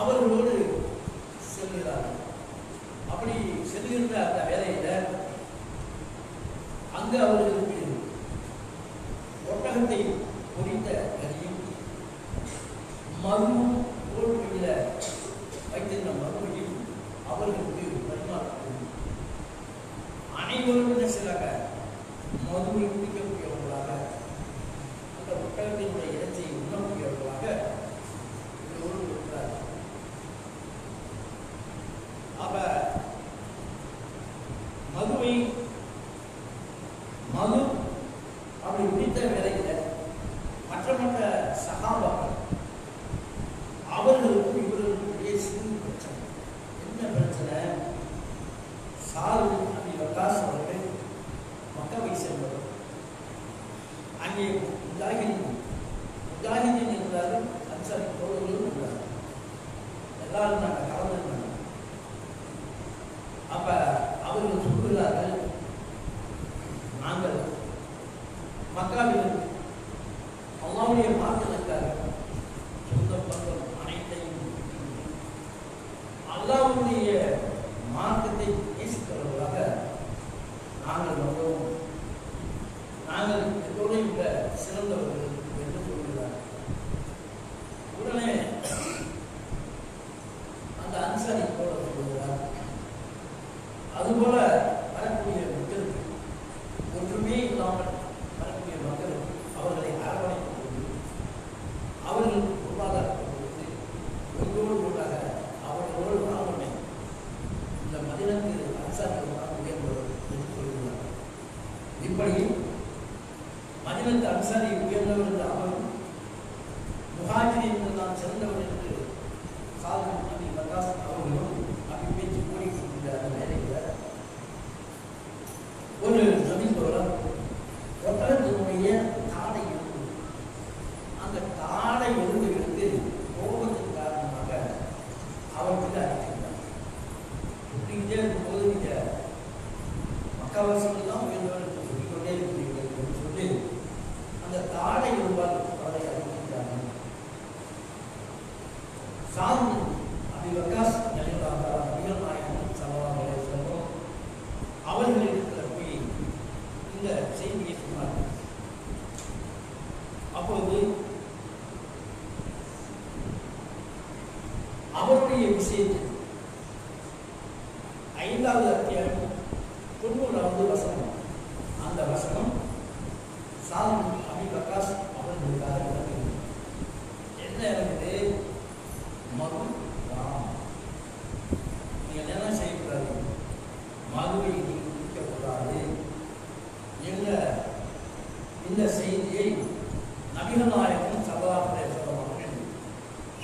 அவர்களோடு சாரு அன்னி வக்காஸ் அவர்கள் மக்கவை சென்றவர் அங்கே முஜாஹிதீன் முஜாஹிதீன் என்றாலும் அன்சாரி தோழர்களும் என்றார்கள் எல்லாரும் நாங்கள்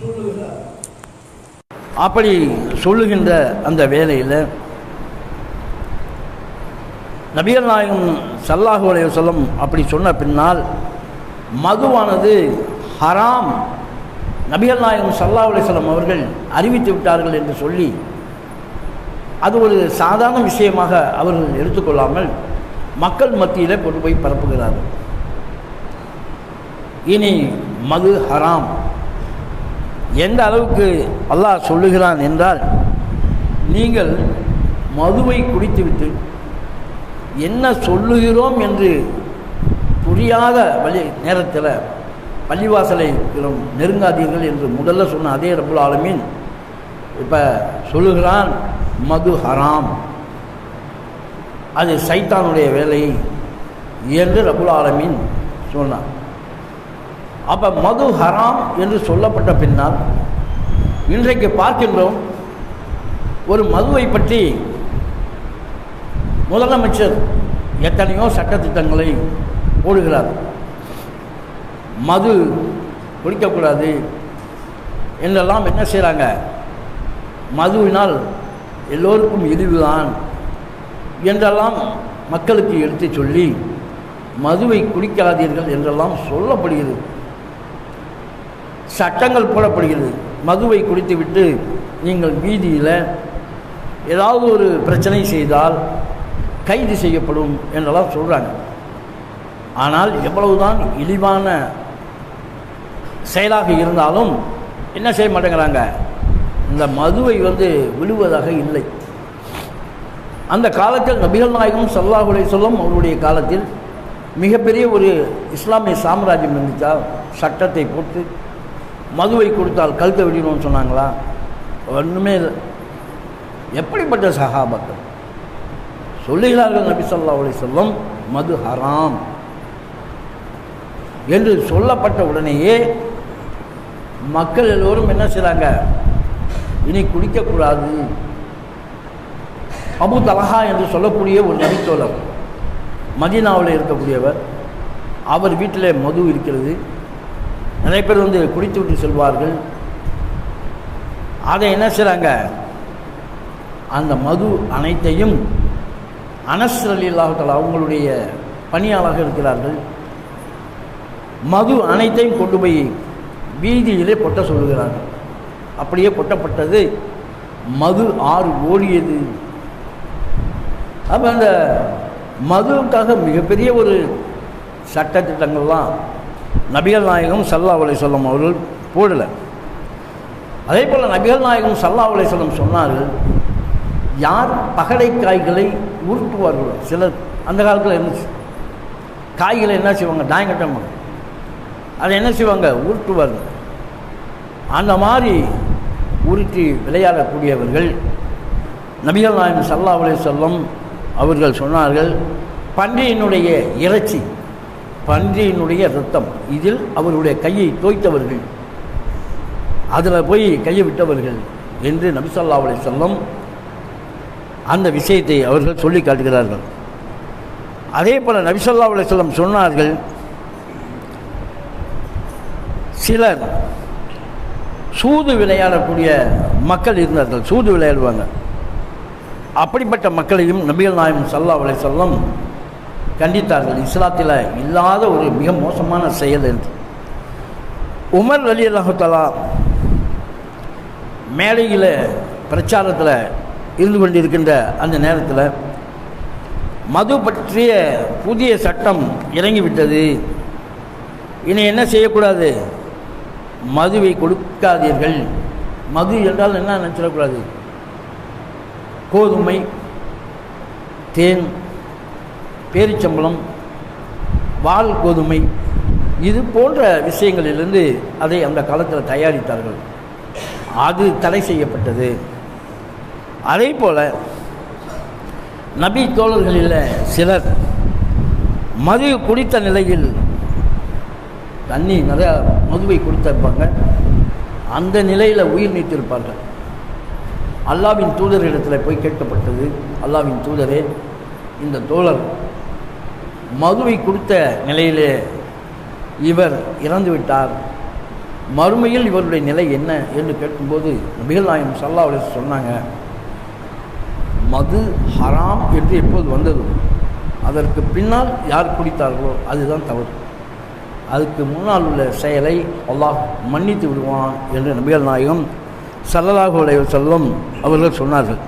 சொல்லுகிறார். அப்படி சொல்லுகின்ற அந்த வேலையில் நபியல் நாயகம் சல்லாஹு அலைய சொல்லம் அப்படி சொன்ன பின்னால் மதுவானது ஹராம். நபியல் நாயகம் சல்லாஹ் அலையம் அவர்கள் அறிவித்து விட்டார்கள் என்று சொல்லி அது ஒரு சாதாரண விஷயமாக அவர்கள் எடுத்துக்கொள்ளாமல் மக்கள் மத்தியில் கொண்டு போய் பரப்புகிறார்கள். இனி மது ஹராம். எந்த அளவுக்கு அல்லாஹ் சொல்லுகிறான் என்றால் நீங்கள் மதுவை குடித்துவிட்டு என்ன சொல்லுகிறோம் என்று புரியாத வழி நேரத்தில் பள்ளிவாசலை நெருங்காதீர்கள் என்று முதல்ல சொன்ன அதே ரபுல் ஆலமீன் இப்போ சொல்லுகிறான் மது ஹராம். அது சைத்தானுடைய வேலை என்று ரபுல் ஆலமீன் சொன்னான். அப்போ மது ஹராம் என்று சொல்லப்பட்ட பின்னால் இன்றைக்கு பார்க்கின்றோம் ஒரு மதுவை பற்றி முதலமைச்சர் எத்தனையோ சட்டத்திட்டங்களை போடுகிறார். மது குடிக்கக்கூடாது என்றெல்லாம் என்ன செய்கிறாங்க மதுவினால் எல்லோருக்கும் இழிவுதான் என்றெல்லாம் மக்களுக்கு எடுத்து சொல்லி மதுவை குடிக்காதீர்கள் என்றெல்லாம் சொல்லப்படுகிறது. சட்டங்கள் போடப்படுகிறது. மதுவை குடித்துவிட்டு நீங்கள் வீதியில் ஏதாவது ஒரு பிரச்சனை செய்தால் கைது செய்யப்படும் என்றெல்லாம் சொல்கிறாங்க ஆனால் எவ்வளவுதான் இழிவான செயலாக இருந்தாலும் என்ன செய்ய மாட்டேங்கிறாங்க? இந்த மதுவை வந்து விழுவதாக இல்லை. அந்த காலத்தில் நபிகள் நாயகம் சல்லாஹுலே சொல்லும் அவருடைய காலத்தில் மிகப்பெரிய ஒரு இஸ்லாமிய சாம்ராஜ்யம் இருந்துச்சா? சட்டத்தை போட்டு மதுவை கொடுத்தால் கழுத்தை விடணும்னு சொன்னாங்களா? ஒன்றுமே இல்லை. எப்படிப்பட்ட சகாபத்தம்? சொல்லுகிறார்கள் நபி சொல்லா அலி சொல்லம் மது ஹராம். என்று சொல்லப்பட்ட உடனேயே மக்கள் எல்லோரும் என்ன செய்கிறாங்க இனி குடிக்கக்கூடாது. அபு தலஹா என்று சொல்லக்கூடிய ஒரு நபித்தோழர் மதினாவில் இருக்கக்கூடியவர் அவர் வீட்டில் மது இருக்கிறது. நிறைய பேர் வந்து குடித்து விட்டு செல்வார்கள். அதை என்ன செய்கிறாங்க அந்த மது அனைத்தையும் அனஸ் அலி அல்லாஹால அவங்களுடைய பணியாளாக இருக்கிறார்கள். மது அனைத்தையும் கொண்டு போய் வீதியிலே பொட்ட சொல்லுகிறார்கள். அப்படியே பொட்டப்பட்டது மது ஆறு ஓடியது. அப்போ அந்த மதுவுக்காக மிகப்பெரிய ஒரு சட்டத்திட்டங்கள்லாம் நபிகள் நாயகம் சல்லா அலை சொல்லம் அவர்கள் போடலை. அதே போல் நபிகள் நாயகம் சல்லா அலை சொல்லம் சொன்னார்கள் யார் பகடை காய்களை உருட்டுவார்களோ? சிலர் அந்த காலத்தில் இருந்துச்சு. காய்களை என்ன செய்வாங்க? டாயங்கட்டம் அதை என்ன செய்வாங்க? உருட்டுவார்கள். அந்த மாதிரி உருட்டி விளையாடக்கூடியவர்கள் நபிகள் நாயகம் சல்லா அலை சொல்லம் அவர்கள் சொன்னார்கள் பன்றியினுடைய இறைச்சி பன்றியினுடைய ரத்தம். இதில் அவருடைய கையை தோய்த்தவர்கள். அதில் போய் கையை விட்டவர்கள் என்று நபிசல்லா அலை சொல்லம் அந்த விஷயத்தை அவர்கள் சொல்லி காட்டுகிறார்கள். அதே போல் நபிசல்லா அலை சொல்லம் சொன்னார்கள் சிலர் சூது விளையாடக்கூடிய மக்கள் இருந்தார்கள். சூது விளையாடுவாங்க. அப்படிப்பட்ட மக்களையும் நபிகள் நாயம் சல்லா அலை சொல்லம் கண்டித்தார்கள். இஸ்லாத்தில் இல்லாத ஒரு மிக மோசமான செயல் என்று. உமர் அலி அல்லாஹலா மேடையில் பிரச்சாரத்தில் இருந்து கொண்டிருக்கின்ற அந்த நேரத்தில் மது பற்றிய புதிய சட்டம் இறங்கிவிட்டது. இனி என்ன செய்யக்கூடாது? மதுவை கொடுக்காதீர்கள். மது என்றால் என்ன நினச்சிடக்கூடாது? கோதுமை தேன் பேரிச்சம்பளம் வால் கோதுமை இது போன்ற விஷயங்களிலிருந்து அதை அந்த காலத்தில் தயாரித்தார்கள். அது தடை செய்யப்பட்டது. அதே போல் நபி தோழர்களில் சிலர் மது குடித்த நிலையில் தண்ணி நிறையா மதுவை கொடுத்திருப்பாங்க. அந்த நிலையில் உயிர் நீத்திருப்பார்கள். அல்லாவின் தூதரிடத்தில் போய் கேட்கப்பட்டது. அல்லாவின் தூதரே இந்த தோழர் மதுவை கொடுத்த நிலையிலே இவர் இறந்து விட்டார் மறுமையில் இவருடைய நிலை என்ன என்று கேட்கும்போது நபிகள் நாயம் சல்லா அலிஸ் சொன்னாங்க மது ஹராம் என்று எப்போது வந்தது? அதற்கு பின்னால் யார் குடித்தார்களோ அதுதான் தவறு. அதுக்கு முன்னால் உள்ள செயலை அல்லாஹ் மன்னித்து விடுவான் என்று நபிகள் நாயகம் சல்லல்லாஹு அலைஹி அவர்கள் சொன்னார்கள்.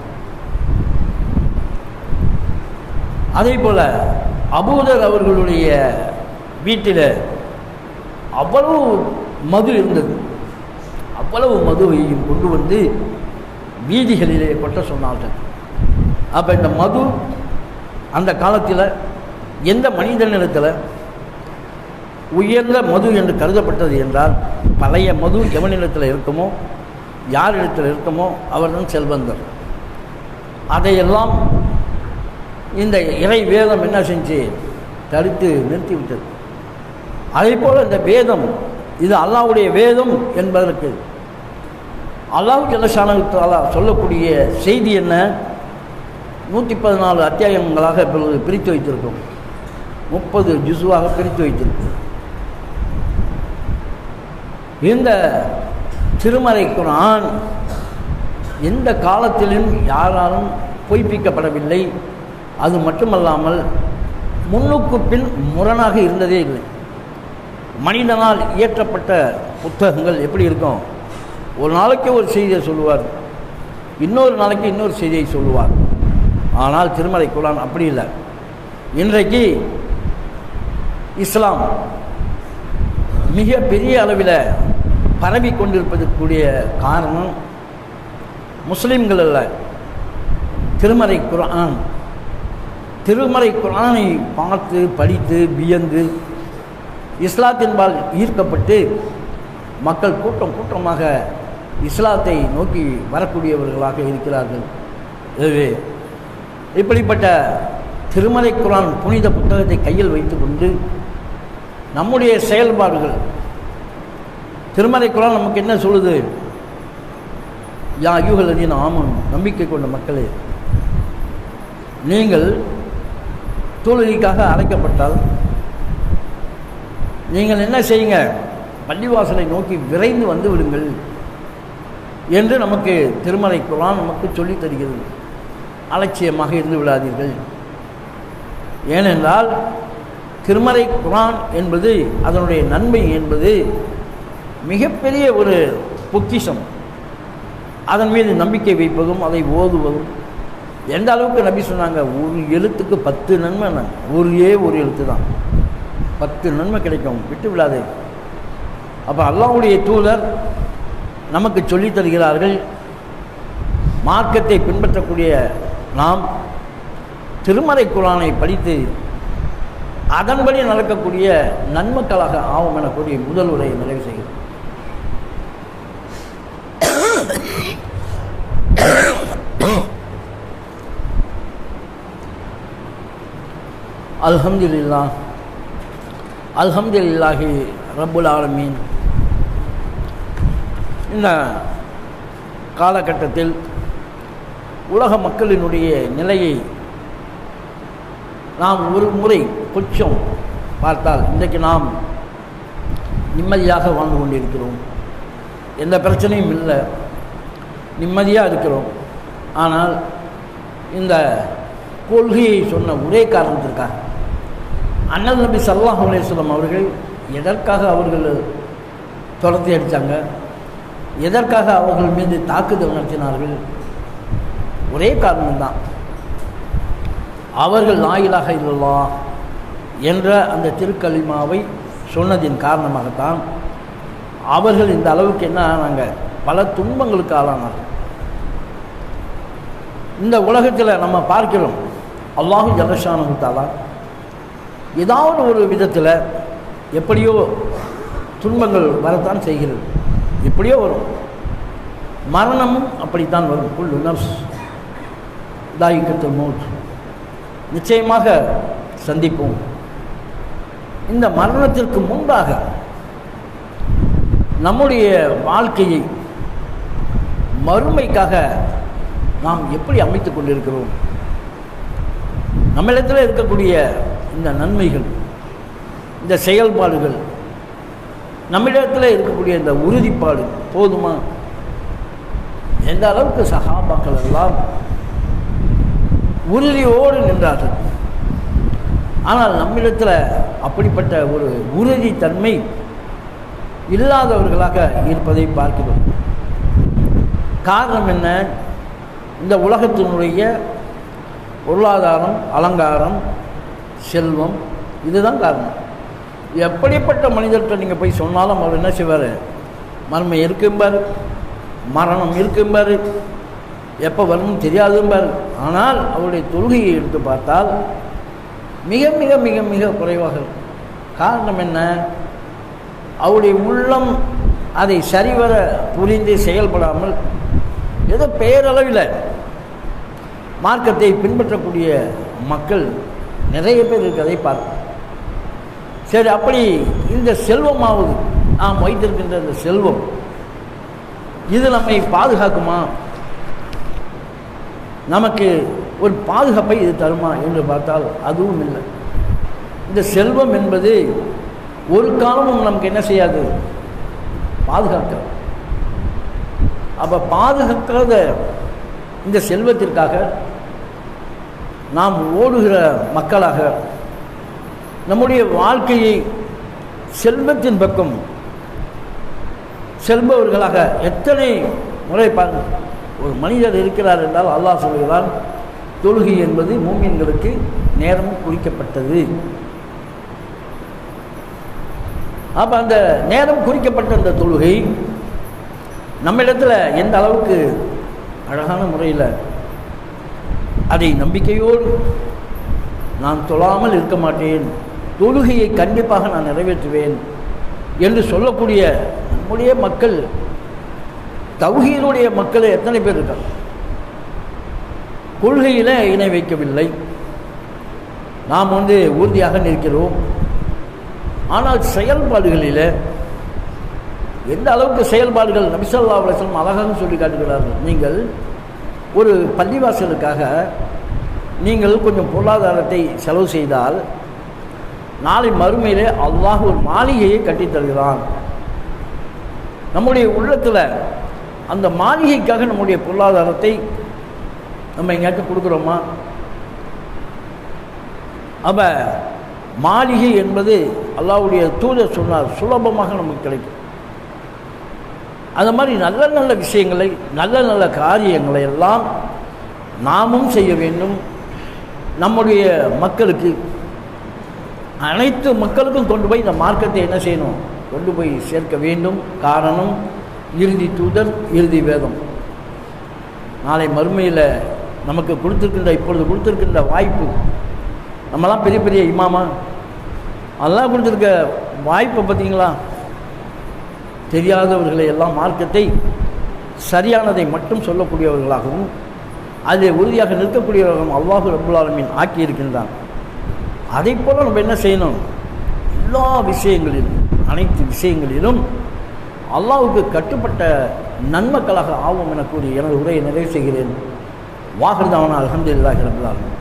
அதே போல் அபூதர் அவர்களுடைய வீட்டில் அவ்வளவு மது இருந்தது. அவ்வளவு மதுவையும் கொண்டு வந்து வீதிகளிலே கொட்ட சொன்னார்கள். அப்போ இந்த மது அந்த காலத்தில் எந்த மனிதனிடத்தில் உயர்ந்த மது என்று கருதப்பட்டது என்றால் பழைய மது எவனிடத்தில் இருக்குமோ யாரிடத்தில் இருக்குமோ அவர்தான் செல்வந்தர். அதையெல்லாம் இந்த இறை வேதம் என்ன செஞ்சு தடுத்து நிறுத்திவிட்டது அதே போல் இந்த வேதம் இது அல்லாவுடைய வேதம் என்பதற்கு அல்லாஹ் ஜலசானத்தாலா சொல்லக்கூடிய செய்தி என்ன? நூற்றி பதினாலு அத்தியாயங்களாக இப்பொழுது பிரித்து வைத்திருக்கோம் முப்பது ஜுசுவாக பிரித்து வைத்திருக்கோம் இந்த திருமலை குரான் எந்த காலத்திலும் யாராலும் பொய்ப்பிக்கப்படவில்லை. அது மட்டுமல்லாமல் முன்னுக்கு பின் முரணாக இருந்ததே இல்லை. மனிதனால் இயற்றப்பட்ட புத்தகங்கள் எப்படி இருக்கும்? ஒரு நாளைக்கு ஒரு செய்தியை சொல்லுவார். இன்னொரு நாளைக்கு இன்னொரு செய்தியை சொல்லுவார். ஆனால் திருமலை குரான் அப்படி இல்லை. இன்றைக்கு இஸ்லாம் மிக பெரிய அளவில் பரவி கொண்டிருப்பதற்குரிய காரணம் முஸ்லீம்கள் அல்ல. திருமறை குரான் திருமறை குரானை பார்த்து படித்து வியந்து இஸ்லாத்தின்பால் ஈர்க்கப்பட்டு மக்கள் கூட்டம் கூட்டமாக இஸ்லாத்தை நோக்கி வரக்கூடியவர்களாக இருக்கிறார்கள். எனவே இப்படிப்பட்ட திருமலை குரான் புனித புத்தகத்தை கையில் வைத்துக்கொண்டு நம்முடைய செயல்பாடுகள் திருமலை குரான் நமக்கு என்ன சொல்லுது? யா யூகல் அடியின் ஆமன் நம்பிக்கை கொண்ட மக்களே நீங்கள் தொழுகைக்காக அழைக்கப்பட்டால் நீங்கள் என்ன செய்யுங்க? பள்ளிவாசலை நோக்கி விரைந்து வந்து விடுங்கள் என்று நமக்கு திருமலை குரான் நமக்கு சொல்லித் தருகிறது. அலட்சியமாக இருந்து விடாதீர்கள். ஏனென்றால் திருமறை குரான் என்பது அதனுடைய நன்மை என்பது மிகப்பெரிய ஒரு பொக்கிஷம். அதன் மீது நம்பிக்கை வைப்பதும் அதை ஓதுவதும் எந்த அளவுக்கு நபி சொன்னாங்க? ஒரு எழுத்துக்கு பத்து நன்மை ஒரே ஒரு எழுத்து தான் பத்து நன்மை கிடைக்கும். விட்டு விடாதே. அப்போ அல்லாவுடைய தூதர் நமக்கு சொல்லித் தருகிறார்கள் மார்க்கத்தை பின்பற்றக்கூடிய நாம் திருமறை குரானை படித்து அதன்படி நடக்கக்கூடிய நன்மக்களாக ஆகும் எனக்கூடிய முதல் உரையை நிறைவு செய்கிறோம். அல்ஹம்துலில்லா. அல்ஹம்துலில்லாஹி ரப்புல் ஆலமீன். இந்த காலகட்டத்தில் உலக மக்களினுடைய நிலையை நாம் ஒரு முறை கொஞ்சம் பார்த்தால் இன்றைக்கு நாம் நிம்மதியாக வாழ்ந்து கொண்டிருக்கிறோம். எந்த பிரச்சனையும் இல்லை. நிம்மதியாக இருக்கிறோம். ஆனால் இந்த கொள்கையை சொன்ன ஒரே காரணத்திற்காக அண்ணல் நபி சல்லாஹ் அலையம் அவர்கள் எதற்காக அவர்கள் துரத்தி அடித்தாங்க எதற்காக அவர்கள் மீது தாக்குதல் நடத்தினார்கள்? ஒரே காரணம்தான். அவர்கள் நாயிலாக இல்லல்லா என்ற அந்த திருக்கலிமாவை சொன்னதின் காரணமாகத்தான் அவர்கள் இந்த அளவுக்கு என்ன ஆனாங்க? பல துன்பங்களுக்கு ஆளானார்கள். இந்த உலகத்தில் நம்ம பார்க்கிறோம். அல்லாஹு ஜலஷானு தாலா ஏதாவது ஒரு விதத்தில் எப்படியோ துன்பங்கள் வரத்தான் செய்கிறது. எப்படியோ வரும். மரணமும் அப்படித்தான் வரும். புல் நர்ஸ் தாயிக்கத்தில் மௌத். நிச்சயமாக சந்திப்போம். இந்த மரணத்திற்கு முன்பாக நம்முடைய வாழ்க்கையை மறுமைக்காக நாம் எப்படி அமைத்து கொண்டிருக்கிறோம்? நம்மிடத்தில் இருக்கக்கூடிய இந்த நன்மைகள் இந்த செயல்பாடுகள் நம்மிடத்தில் இருக்கக்கூடிய இந்த உறுதிப்பாடு போதுமா? எந்த அளவுக்கு சகாபாக்கள் எல்லாம் உறுதியோடு நின்றார்கள். ஆனால் நம்மிடத்தில் அப்படிப்பட்ட ஒரு உறுதித்தன்மை இல்லாதவர்களாக இருப்பதை பார்க்கிறோம். காரணம் என்ன? இந்த உலகத்தினுடைய பொருளாதாரம் அலங்காரம் செல்வம் இதுதான் காரணம். எப்படிப்பட்ட மனிதர்கிட்ட நீங்கள் போய் சொன்னாலும் அவர் என்ன செய்வார்? மர்மம் இருக்கும்பார். மரணம் இருக்கும்பார். எப்போ வரும்னு தெரியாதும்பார். ஆனால் அவருடைய தொழுகையை எடுத்து பார்த்தால் மிக மிக மிக மிக குறைவாக இருக்கும். காரணம் என்ன? அவருடைய உள்ளம் அதை சரிவர புரிந்து செயல்படாமல் ஏதோ பெயரளவில் மார்க்கத்தை பின்பற்றக்கூடிய மக்கள் நிறைய பேர் இருக்கிறதை பார்க்கும் சரி அப்படி இந்த செல்வமாவது நாம் வைத்திருக்கின்ற இந்த செல்வம் இது நம்மை பாதுகாக்குமா? நமக்கு ஒரு பாதுகாப்பை இது தருமா என்று பார்த்தால் அதுவும் இல்லை. இந்த செல்வம் என்பது ஒரு காலமும் நமக்கு என்ன செய்யாது? பாதுகாக்க அப்போ பாதுகாக்காத இந்த செல்வத்திற்காக நாம் ஓடுகிற மக்களாக நம்முடைய வாழ்க்கையை செல்வத்தின் பக்கம் செல்பவர்களாக எத்தனை முறை பாருங்கள். ஒரு மனிதர் இருக்கிறார் என்றால் அல்லாஹ் சொல்கிறான் தொழுகை என்பது மூமியன்களுக்கு நேரமும் குறிக்கப்பட்டது. அப்போ அந்த நேரம் குறிக்கப்பட்ட அந்த தொழுகை நம்மிடத்தில் எந்த அளவுக்கு அழகான முறையில் அதை நம்பிக்கையோடு நான் தொழாமல் இருக்க மாட்டேன். தொழுகையை கண்டிப்பாக நான் நிறைவேற்றுவேன் என்று சொல்லக்கூடிய நம்முடைய மக்கள் தௌஹீதுடைய மக்கள் எத்தனை பேர் இருக்காங்க? கொள்கையில் இணை வைக்கவில்லை. நாம் வந்து உறுதியாக நிற்கிறோம். ஆனால் செயல்பாடுகளில் எந்த அளவுக்கு செயல்பாடுகள் நபிசல்லா அலுவலம் அழகாக சொல்லி காட்டுகிறார்கள். நீங்கள் ஒரு பள்ளிவாசலுக்காக நீங்கள் கொஞ்சம் பொருளாதாரத்தை செலவு செய்தால் நாளை மறுமையிலே அல்லாஹ் ஒரு மாளிகையை கட்டித்தருகிறான் நம்முடைய உள்ளத்தில் அந்த மாளிகைக்காக நம்முடைய பொருளாதாரத்தை நம்ம எங்கேயாச்சும் கொடுக்குறோமா? அப்போ மாளிகை என்பது அல்லாவுடைய தூதர் சொன்னார் சுலபமாக நமக்கு கிடைக்கும். அந்த மாதிரி நல்ல நல்ல விஷயங்களை நல்ல நல்ல காரியங்களை எல்லாம் நாமும் செய்ய வேண்டும். நம்முடைய மக்களுக்கு அனைத்து மக்களுக்கும் கொண்டு போய் இந்த மார்க்கத்தை என்ன செய்யணும்? கொண்டு போய் சேர்க்க வேண்டும். காரணம் இறுதி தூதர் இறுதி வேதம். நாளை மறுமையில் நமக்கு கொடுத்துருக்கின்ற இப்பொழுது கொடுத்துருக்கின்ற வாய்ப்பு நம்மலாம் பெரிய பெரிய இமாமா அதெல்லாம் கொடுத்துருக்க வாய்ப்பை பார்த்தீங்களா? தெரியாதவர்களை எல்லாம் மார்க்கத்தை சரியானதை மட்டும் சொல்லக்கூடியவர்களாகவும் அதில் உறுதியாக நிற்கக்கூடியவர்களும் அல்லாஹு ரபுல்லாலமின் ஆக்கியிருக்கின்றான். அதை போல் நம்ம என்ன செய்யணும்? எல்லா விஷயங்களிலும் அனைத்து விஷயங்களிலும் அல்லாவுக்கு கட்டுப்பட்ட நன்மக்களாக ஆவோம் என கூறி எனது உரையை நிறைவு செய்கிறேன். வாகர்தான அலமதுல்லாஹி ரபுல்லாலமின்